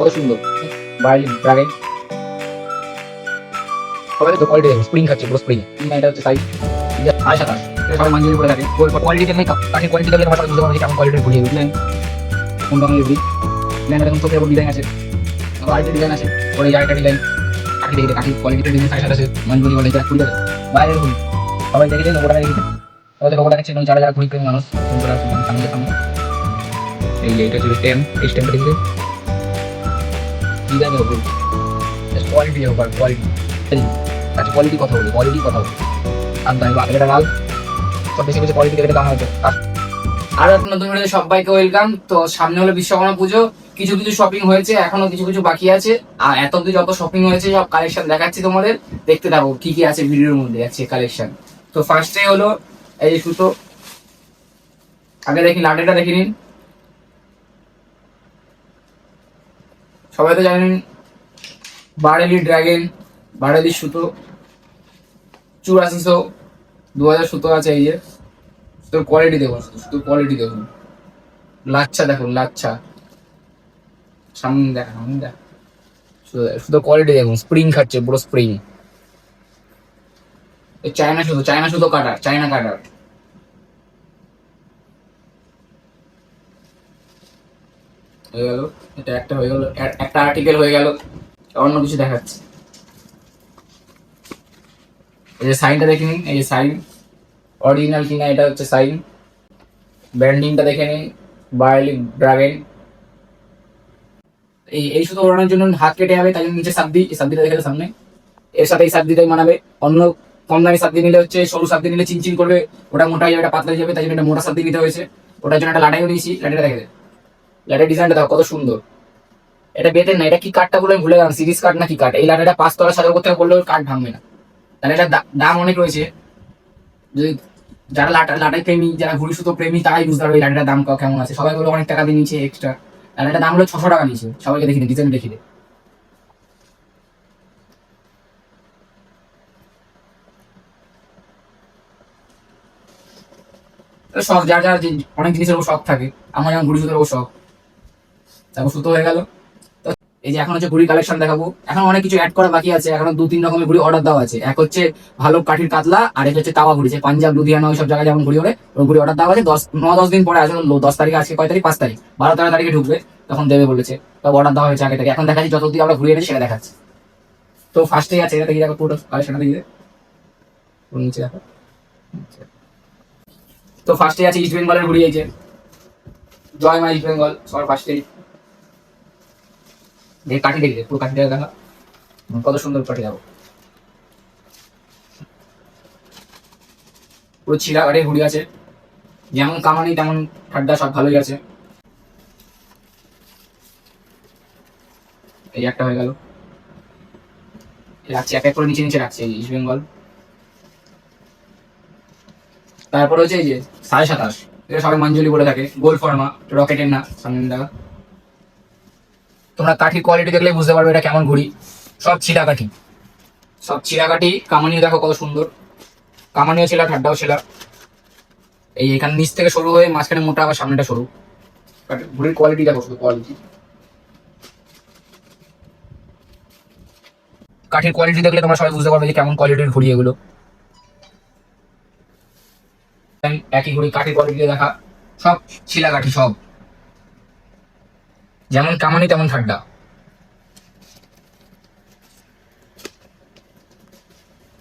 কত সুন্দর। বাইরে হচ্ছে সাইজ তোমার কোন রকমের ঘুরি ডিজাইনটা দেখুন চোখের উপর ডিজাইন আছে ডিজাইন আছে। ওর এই আরেকটা ডিজাইন কাঠি দেখে ডিজাইন সাতাশে। মাঞ্জুরি বলে এটা ঘুরি দেখে বাইরের সবাই লোকটা দেখেছে আমাদের লোকটা দেখছে যারা যারা ঘুরি মানুষ তোমরা সামনে এই এটা এই ডিজাইনের উপর কোয়ালিটি উপর কোয়ালিটি আচ্ছা কোয়ালিটি কথা বলি কোয়ালিটি কথা বলি। আর তাই এটা লাল। সব বেশি বেশি কোয়ালিটি দেখে আর নতুন সবাইকে ওয়েলকাম তো সামনে হলো বিশ্বকর্মা পুজো। কিছু কিছু শপিং হয়েছে, এখনও কিছু কিছু বাকি আছে। আর এত যত শপিং হয়েছে, সব কালেকশন দেখাচ্ছি তোমাদের। দেখতে থাকো, কি কি আছে ভিডিওর মধ্যে আছে কালেকশন তো ফার্স্টে হলো, এই সুতো। আগে দেখি লাটেটা দেখে নিন। সবাই তো জানেন বারেলি ড্রাগন বারেলি সুতো, চুরাশিশো দু হাজার সুতো আছে এই যে। সুতোর কোয়ালিটি দেখুন, সুতোর কোয়ালিটি দেখুন। লাচ্ছা দেখুন, লাচ্ছা। সামনে দেখেন সামনে দেখ। শুধু কোয়ালিটি দেখুন স্প্রিং খাচ্ছে পুরো স্প্রিং চায়না শুধু চায়না শুধু কাটার, চায়না কাটার। হয়ে গেল। এটা একটা হয়ে গেল একটা আর্টিকেল হয়ে গেল, অন্য কিছু দেখাচ্ছে। এই যে সাইনটা দেখে নিন, এই যে সাইন অরিজিনাল কিনা, এটা হচ্ছে সাইন ব্র্যান্ডিংটা দেখে নিন বায়োলি ড্রাগন এই এই শুধু ওড়ানোর জন্য হাত কেটে যাবে, তাই জন্য নিচে সাবদি এই সাবদিটা দেখে সামনে। এর সাথে এই সাবদিটাই মানাবে, অন্য কম দামি সাবদি নিলে হচ্ছে, সরু সাবদি নিলে চিনচিন করবে, ওটা মোটা হয়ে যাবে এটা পাতলা হয়ে যাবে, তাই জন্য একটা মোটা সাবদি নিতে হয়েছে। ওটার জন্য একটা লাটাইও নিয়েছি, লাটাইটা দেখে দে লাটাই ডিজাইনটা দেখো কত সুন্দর। এটা বেতের না, এটা কি কাঠটা বলে আমি ভুলে গেলাম, সিরিজ কাঠ না কি কাঠ? এই লাটাইটা পাঁচ তলা সাজার করতে বললেও কাঠ ভাঙবে না। তাহলে এটা দাম অনেক রয়েছে। যদি যারা লাটা লাটাই প্রেমী, যারা ঘুড়ি সুতো প্রেমী, তারাই বুঝতে পারবে লাটাইটার দাম কেমন আছে। সবাই বলে অনেক টাকা দিয়ে নিচ্ছে এক্সট্রা লাটাইটার দাম হলো ছশো টাকা নিয়েছে। সবাইকে দেখি ডিজাইন দেখি দে। শখ, যার যার অনেক জিনিসের উপর শখ থাকে। আমার যেমন ঘুড়ি সুতোর উপর শখ। তারপর সুতো হয়ে গেল। তো এই যে এখন হচ্ছে ঘুড়ি কালেকশন দেখাবো। এখন অনেক কিছু অ্যাড করা বাকি আছে। এখন দু তিন রকমের ঘুড়ি অর্ডার দেওয়া আছে। এক হচ্ছে ভালো কাঠির কাতলা, আর এক হচ্ছে তাওয়া ঘুড়ি। পাঞ্জাব, লুধিয়ানা ওই সব জায়গায় যেমন ঘুড়ি ওরে ওই ঘুড়ি অর্ডার দেওয়া আছে। দশ ন দশ দিন পরে আসলে দশ তারিখ, আজকে কয় তারিখ? পাঁচ তারিখ। বারো তেরো তারিখে ঢুকবে, তখন দেবে বলেছে। তবে অর্ডার দেওয়া হয়েছে আগে থেকে। এখন দেখাচ্ছি যত অব্দি আমরা ঘুরিয়ে এনেছি, সেটা দেখাচ্ছি। তো ফার্স্টেই আছে এটা দেখি পুরো কালেকশনটা দেখি দে। নিচে তো ফার্স্টে আছে ইস্ট বেঙ্গলের যে। জয় মা ইস্ট বেঙ্গল সবার ফার্স্টেই যে কাঠি দেখি দে, পুরো কাঠিটা দেখা। কত সুন্দর কাঠি যাব পুরো ছিঁড়া কাঠে ঘুড়ি আছে। যেমন কামানি তেমন ঠাড্ডা সব ভালোই আছে। এই একটা হয়ে গেল। রাখছি এক এক করে নিচে নিচে রাখছি ইস্ট বেঙ্গল তারপর হচ্ছে এই যে সাড়ে সাতাশ এটা সবাই মঞ্জুরি বলে থাকে গোল ফর্মা রকেটের না সামনে দেখা তোমরা কাঠির কোয়ালিটি দেখলে বুঝতে পারবে এটা কেমন ঘুড়ি। সব ছিলা কাঠি সব ছিলা কাঠি কামানিও দেখো কত সুন্দর। কামানিও ছিলা ঠাড্ডাও ছিলা। এই এখানে নিচ থেকে সরু হয়ে মাঝখানে মোটা আবার সামনেটা সরু ঘুড়ির কোয়ালিটি দেখো শুধু কোয়ালিটি কাঠের কোয়ালিটি দেখলে তোমরা সবাই বুঝতে পারবে যে কেমন কোয়ালিটির ঘুড়ি এগুলো। একই ঘুড়ি কাঠের কোয়ালিটি দেখা। সব ছিলা কাঠি সব। যেমন কামানি, তেমন ঠাড্ডা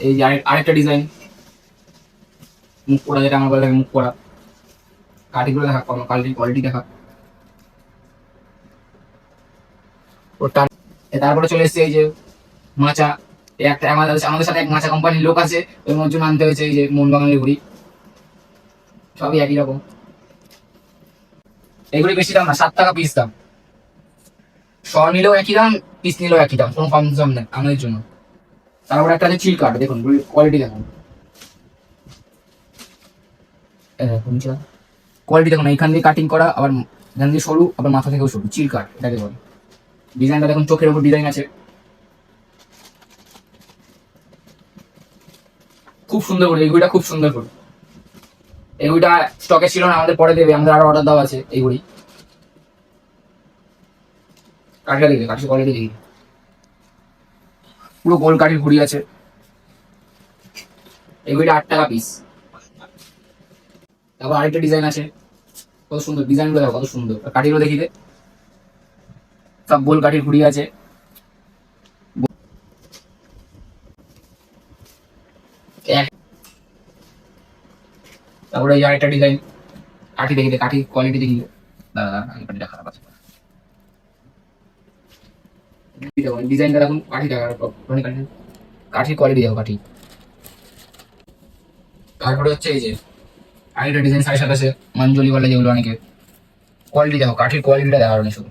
এই যে আরেক- আরেকটা ডিজাইন মুখ পোড়া, যেটা আমার বলে মুখ পোড়া। কাঠিগুলো দেখা কাঠি কোয়ালিটি দেখা। তারপরে চলে এসেছে এই যে মাচা। একটা আমাদের আমাদের সাথে এক মাচা কোম্পানির লোক আছে ওই মধ্যে আনতে হয়েছে এই যে মন বাঙালি ঘুড়ি। সবই একই রকম। এগুলি বেশি দাম না, সাত টাকা পিস দাম। শ নিলেও একই দাম, পিস নিলেও একই দাম, কোনো কম দাম নেই, আমাদের জন্য। তারপর একটা আছে চিল কাঠ দেখুন কোয়ালিটি দেখুন। কোয়ালিটি দেখুন এইখান দিয়ে কাটিং করা, আবার এখান দিয়ে সরু, আবার মাথা থেকেও সরু চিল কাঠ এটাকে বলে ডিজাইনটা দেখুন, চোখের উপর ডিজাইন আছে। খুব সুন্দর করে এইগুলিটা খুব সুন্দর করে। এগুলিটা স্টকে ছিল না, আমাদের পরে দেবে, আমাদের আরও অর্ডার দেওয়া আছে, এই এইগুলি কাঠিটা দেখবে কাঠির কোয়ালিটি দেখি পুরো গোল কাঠির ঘুড়ি আছে। ঘড়িটা আট টাকা পিস তারপর আরেকটা ডিজাইন আছে। কত সুন্দর ডিজাইনগুলো দেখো কত সুন্দর। কাঠিগুলো দেখি দে। সব গোল কাঠির ঘুড়ি আছে। তারপরে আরেকটা ডিজাইন কাঠি দেখি দে, কাঠি কোয়ালিটি দেখি দে। দাঁড়া দাঁড়া আগে কাঠিটা খারাপ কাঠির কোয়ালিটি দেখো কাঠি। তারপরে হচ্ছে এই যে, আরেকটা ডিজাইন সাড়ে সাতাশে মাঞ্জলি বলে যেগুলো অনেকে। কোয়ালিটি দেখো, কাঠির কোয়ালিটিটা দেখার শুধু।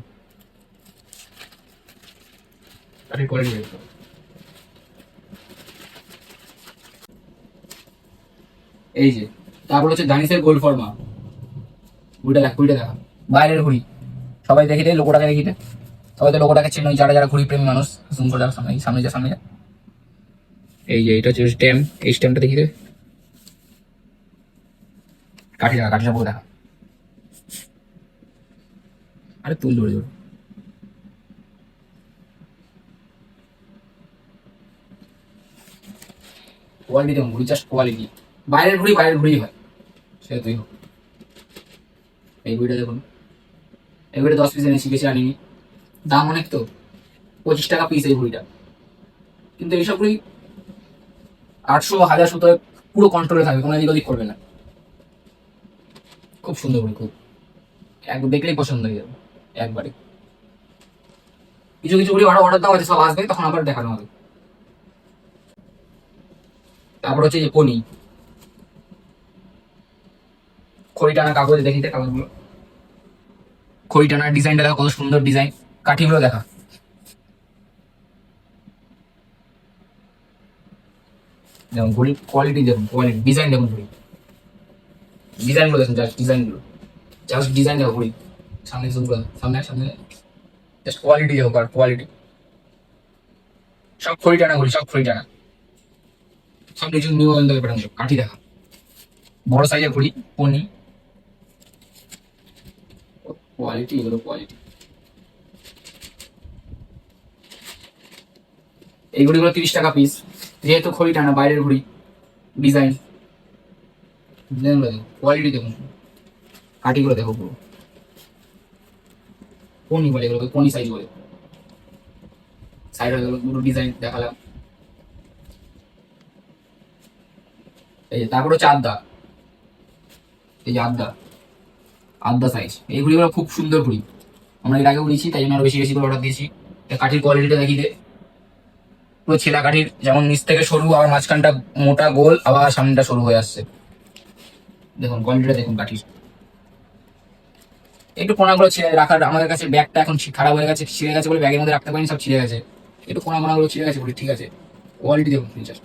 কাঠির কোয়ালিটি এই যে, তারপর হচ্ছে জানিসের গোল ফর্মা ঘুড়িটা দেখ ঘুড়িটা দেখা। বাইরের ঘুড়ি। সবাই দেখি দে, লোকটাকে দেখি দে সবাই তো লোকটাকে চেন যারা যারা ঘুরি প্রেমী মানুষ জুম করে সামনে সামনে যা সামনে যা। এই যে এটা হচ্ছে স্টেম এই স্টেমটা দেখি দে কাঠি দেখা, কাঠি পুরো দেখা। আরে তুল জোরে জোরে কোয়ালিটি দেখুন ঘুড়ি জাস্ট কোয়ালিটি বাইরের ঘুড়ি বাইরের ঘুড়ি হয়। সে তুই হোক। এই ঘুড়িটা দেখুন। এই ঘুড়ি দশ পিস এনেছি বেশি আনিনি। দাম অনেক তো, পঁচিশ টাকা পিস এই ঘুড়িটা। কিন্তু এইসব ঘুড়ি আটশো হাজার সুতোয় পুরো কন্ট্রোলে থাকবে, কোনো এদিক ওদিক করবে না। খুব সুন্দর ঘুড়ি, খুব। এক দেখলেই পছন্দ হয়ে যাবে, একবারে। কিছু কিছু ঘুড়ি আরও অর্ডার দেওয়া আছে, সব আসবে, তখন আবার দেখানো হবে। তারপর হচ্ছে যে পনি। খড়ি টানা কাগজে দেখিতে কাগজগুলো। খড়ি টানার ডিজাইনটা দেখো, কত সুন্দর ডিজাইন কাঠিগুলো দেখা। দেখুন ঘড়ির কোয়ালিটি দেখুন কোয়ালিটি ডিজাইন দেখুন ঘড়ি। ডিজাইনগুলো দেখুন জাস্ট ডিজাইনগুলো জাস্ট ডিজাইন দেখো ঘড়ি। সামনে জুম সামনে সামনে। জাস্ট কোয়ালিটি দেখো আর কোয়ালিটি সব খড়ি টানা ঘড়ি, সব খড়ি টানা। সব কিছু নিউ অয়েল থেকে পাঠানো কাঠি দেখা। বড় সাইজের ঘড়ি, পনি। কোয়ালিটি এগুলো কোয়ালিটি এই ঘড়িগুলো তিরিশ টাকা পিস যেহেতু ঘড়ি টানা, বাইরের ঘড়ি ডিজাইন ডিজাইনগুলো দেখো কোয়ালিটি দেখুন। কাঠিগুলো দেখো পুরো। পনি বলে এগুলোকে পনি সাইজ বলে সাইড গেলো পুরো ডিজাইন দেখালাম। এই যে, তারপর হচ্ছে আদ্দা। এই যে আদ্দা। আদ্দা সাইজ এই ঘুড়িগুলো খুব সুন্দর ঘুড়ি। আমরা এর আগে উড়িয়েছি তাই জন্য আরও বেশি বেশি করে অর্ডার দিয়েছি। কাঠির কোয়ালিটিটা দেখি দে। পুরো ছেলা কাঠির যেমন নিচ থেকে সরু, আবার মাঝখানটা মোটা গোল, আবার সামনেটা সরু হয়ে আসছে। দেখুন কোয়ালিটিটা দেখুন কাঠির। একটু কোনাগুলো ছিঁড়ে রাখার, আমাদের কাছে ব্যাগটা এখন খারাপ হয়ে গেছে, ছিঁড়ে গেছে বলে ব্যাগের মধ্যে রাখতে পারিনি, সব ছিঁড়ে গেছে। একটু কোনা কোনাগুলো ছিঁড়ে গেছে বলি, ঠিক আছে। কোয়ালিটি দেখুন just।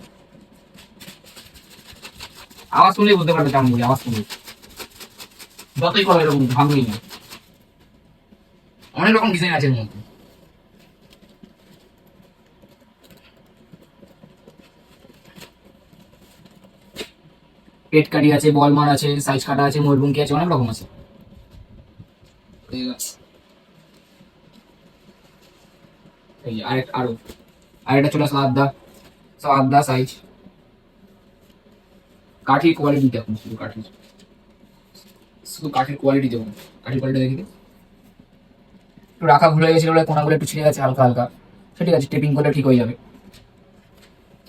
আওয়াজ শুনলেই বুঝতে পারবে কেমন বলি, আওয়াজ শুনলে যতই করো, এরকম ভাঙবেই না। অনেক রকম ডিজাইন আছে এর মধ্যে। পেট কাটি আছে, বল মার আছে, সাইজ কাটা আছে ময়ূরবঙ্কি আছে, অনেক রকম আছে। এই আরেক, আরও, আরেকটা চলে আসলো আদা সব আদা সাইজ কাঠির কোয়ালিটি দেখুন, শুধু কাঠির। শুধু কাঠের কোয়ালিটি দেখুন। কাঠের কোয়ালিটি দেখি একটু রাখা ভুলে গেছিল বলে কোনাগুলো একটু ছিঁড়ে গেছে, হালকা হালকা। সে ঠিক আছে, টেপিং করলে ঠিক হয়ে যাবে।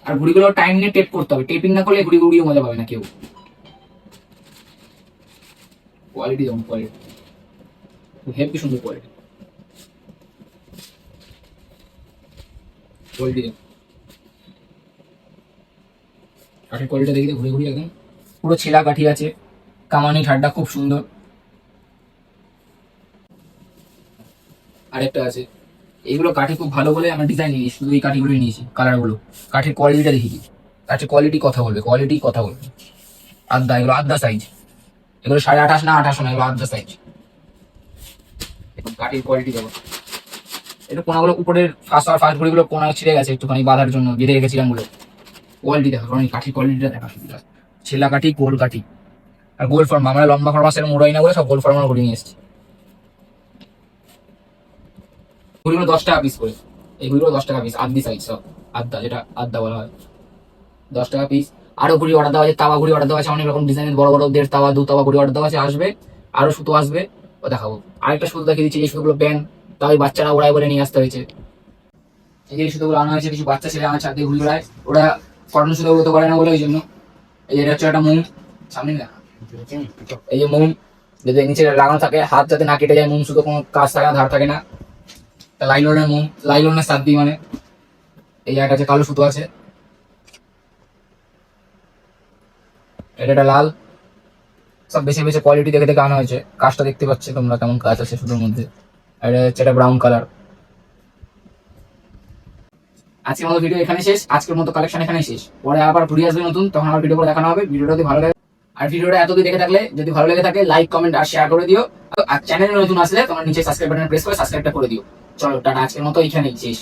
আর ঘুড়িগুলো টাইম নিয়ে টেপ করতে হবে। টেপিং না করলে ঘুড়ি ঘুড়িও মজা পাবে না কেউ। কোয়ালিটি যেমন কোয়ালিটি হেভি সুন্দর কোয়ালিটি কোয়ালিটি কাঠের কোয়ালিটি দেখি ঘুরে ঘুরে একদম। পুরো ছেলা কাঠি আছে। কামানি ঠাড্ডা খুব সুন্দর। আরেকটা আছে। এইগুলো কাঠি খুব ভালো বলে আমরা ডিজাইন নিয়েছি, শুধু এই কাঠিগুলো নিয়েছি কালারগুলো কাঠের কোয়ালিটিটা দেখি কাঠের কোয়ালিটি কথা বলবে কোয়ালিটি কথা বলবে। আদা এগুলো আদা সাইজ এগুলো সাড়ে আঠাশ না আঠাশ না, এগুলো আদা সাইজ কাঠের কোয়ালিটি দেখো। একটু কোনাগুলো উপরের ফার্স্ট আর ফার্স্ট ঘড়িগুলো কোনা ছিঁড়ে গেছে একটুখানি বাঁধার জন্য, বেঁধে রেখেছিলাম বলে। কোয়ালিটি দেখা, কারণ কাঠির কোয়ালিটিটা দেখা শুধু ছেলা কাঠি, গোল কাঠি। আর গোল ফর্ম আমরা লম্বা ফর্মা সেরকম মোড়াই না বলে সব গোল ফর্মার ঘুরিয়ে নিয়ে এসেছি। ঘুড়িগুলো দশ টাকা পিস করে। এই ঘুড়িগুলো দশ টাকা পিস আদ্দি সাইজ সব আদ্দা যেটা আদ্দা বলা হয়। দশ টাকা পিস আরও ঘুড়ি অর্ডার দেওয়া আছে, তাওয়া ঘুড়ি অর্ডার দেওয়া আছে, অনেক রকম ডিজাইনের বড় বড় দেড় তাওয়া, দু তাওয়া ঘুড়ি অর্ডার দেওয়া আছে, আসবে, আরও সুতো আসবে, ও দেখাবো। আরেকটা সুতো দেখিয়ে দিচ্ছি, এই সুতোগুলো প্যান তাও এই বাচ্চারা ওড়াই বলে নিয়ে আসতে হয়েছে। এই যে সুতোগুলো আনা হয়েছে, কিছু বাচ্চা ছেলে আমার ছাদে ঘুড়ি ওড়ায় ওরা কটন সুতো উড়তে পারে না বলে, ওই জন্য। এই যে এটা হচ্ছে একটা মোম, সামনে না এই যে মোম, যদি নিচে লাগানো থাকে, হাত যাতে না কেটে যায়, মোম সুতো কোনো কাজ থাকে না, ধার থাকে না। লাইলনের মোম লাইলনের সাত দিই মানে এই জায়গাটা আছে কালো সুতো আছে। এটা একটা লাল। সব বেছে বেছে কোয়ালিটি দেখে দেখে আনা হয়েছে। কাজটা দেখতে পাচ্ছি তোমরা কেমন কাজ আছে সুতোর মধ্যে। এটা হচ্ছে একটা ব্রাউন কালার আজকের মতো ভিডিও এখানে শেষ। আজকের মতো কালেকশন এখানে শেষ। পরে আবার ঘুরে আসবে নতুন। তখন আবার ভিডিও দেখানো হবে। ভিডিওটা যদি ভালো লাগে আর ভিডিওটা এতদিন দেখে থাকলে, যদি ভালো লেগে থাকে লাইক কমেন্ট আর শেয়ার করে দিও। আর চ্যানেলে নতুন আসলে তোমার নিচে সাবস্ক্রাইব বাটন প্রেস করে সাবস্ক্রাইবটা করে দিও। চলো, টাটা, আজকের মতো এখানেই শেষ।